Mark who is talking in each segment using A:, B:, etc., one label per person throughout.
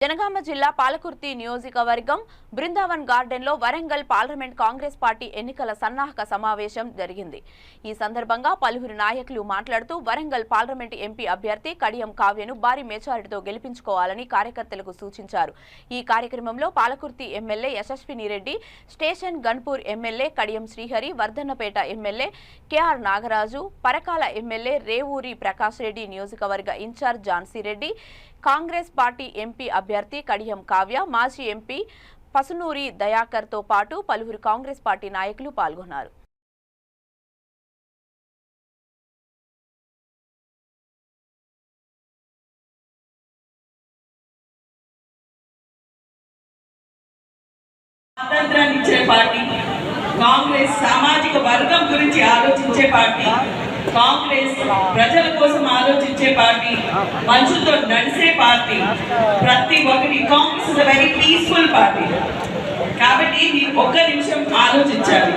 A: జనగామ జిల్లా పాలకుర్తి నియోజకవర్గం బృందావన్ గార్డెన్లో వరంగల్ పార్లమెంట్ కాంగ్రెస్ పార్టీ ఎన్నికల సన్నాహక సమావేశం జరిగింది. ఈ సందర్భంగా పలువురు నాయకులు మాట్లాడుతూ వరంగల్ పార్లమెంట్ ఎంపీ అభ్యర్థి కడియం కావ్యను భారీ మెజారిటీతో గెలిపించుకోవాలని కార్యకర్తలకు సూచించారు. ఈ కార్యక్రమంలో Palakurthi MLA Yashaswini Reddy station Ghanpur MLA Kadiyam Srihari Wardhannapet MLA KR Nagaraju Parakala MLA Revuri Prakash Reddy నియోజకవర్గ in-charge Jhansi Reddy Congress party MP అభ్యర్థి కడియం కావ్య మాజీ ఎంపీ పసునూరి దయాకర్తో పాటు పలువురు కాంగ్రెస్ పార్టీ నాయకులు పాల్గొన్నారు.
B: స్వాతంత్రాన్ని ఇచ్చే పార్టీ కాంగ్రెస్ సామాజిక వర్గం గురించి ఆలోచించే పార్టీ కాంగ్రెస్ ప్రజల కోసం ఆలోచించే పార్టీ మనుషులతో నడిచే పార్టీ ప్రతి ఒక్కరి Congress is very peaceful party కాబట్టి మీరు ఒక్క నిమిషం ఆలోచించాలి.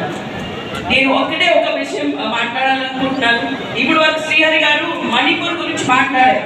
B: నేను ఒక్కటే ఒక విషయం మాట్లాడాలనుకుంటున్నాను. ఇప్పుడు వరకు శ్రీహరి గారు మణిపూర్ గురించి మాట్లాడారు.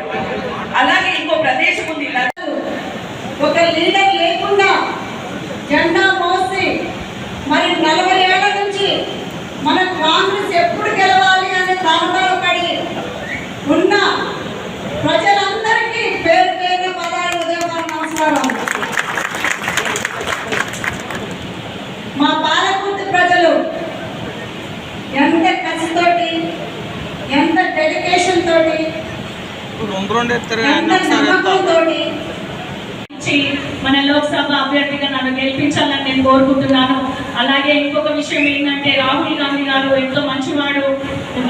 C: ఎంత కసితోటి ఎంత డెడికేషన్ తోటి ఎంత నమ్మకంతోటి
D: మన లోక్సభ అభ్యర్థిగా నన్ను గెలిపించాలని నేను కోరుకుంటున్నాను. అలాగే ఇంకొక విషయం ఏంటంటే రాహుల్ గాంధీ గారు ఎంతో మంచివాడు.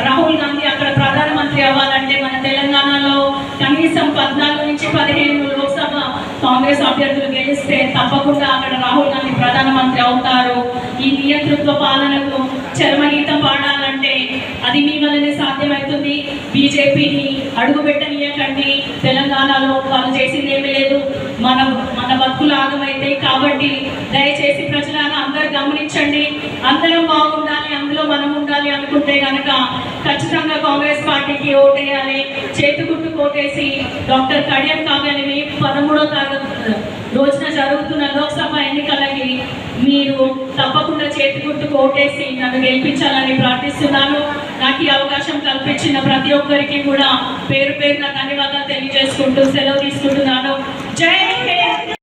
D: రాహుల్ గాంధీ అక్కడ ప్రధానమంత్రి అవ్వాలంటే మన తెలంగాణలో కనీసం పద్నాలుగు నుంచి పదిహేను కాంగ్రెస్ అభ్యర్థులు గెలిస్తే తప్పకుండా అక్కడ రాహుల్ గాంధీ ప్రధానమంత్రి అవుతారు. ఈ నియంతృత్వ పాలనకు చరమగీతం పాడాలంటే అది మీ వల్లనే సాధ్యమవుతుంది. బీజేపీని అడుగు పెట్టనీయకండి తెలంగాణలో వాళ్ళు చేసింది ఏమీ లేదు. మన మన బతుకులు ఆగమైతే కాబట్టి దయచేసి ప్రజలను అందరు గమనించండి. అందరం బాగుండాలి అందులో మనం ఉండాలి అనుకుంటే కనుక ఖచ్చితంగా కాంగ్రెస్ పార్టీకి ఓటే చేతి గుట్టు కోటేసి డాక్టర్ కడియం కావ్యాన్ని పదమూడో తారీఖు రోజున జరుగుతున్న లోక్సభ ఎన్నికలకి మీరు తప్పకుండా చేతి గుట్టు కోటేసి నన్ను గెలిపించాలని ప్రార్థిస్తున్నాను. నాకు ఈ అవకాశం కల్పించిన ప్రతి ఒక్కరికి కూడా పేరు పేరున ధన్యవాదాలు తెలియజేసుకుంటూ సెలవు తీసుకుంటున్నాను. జై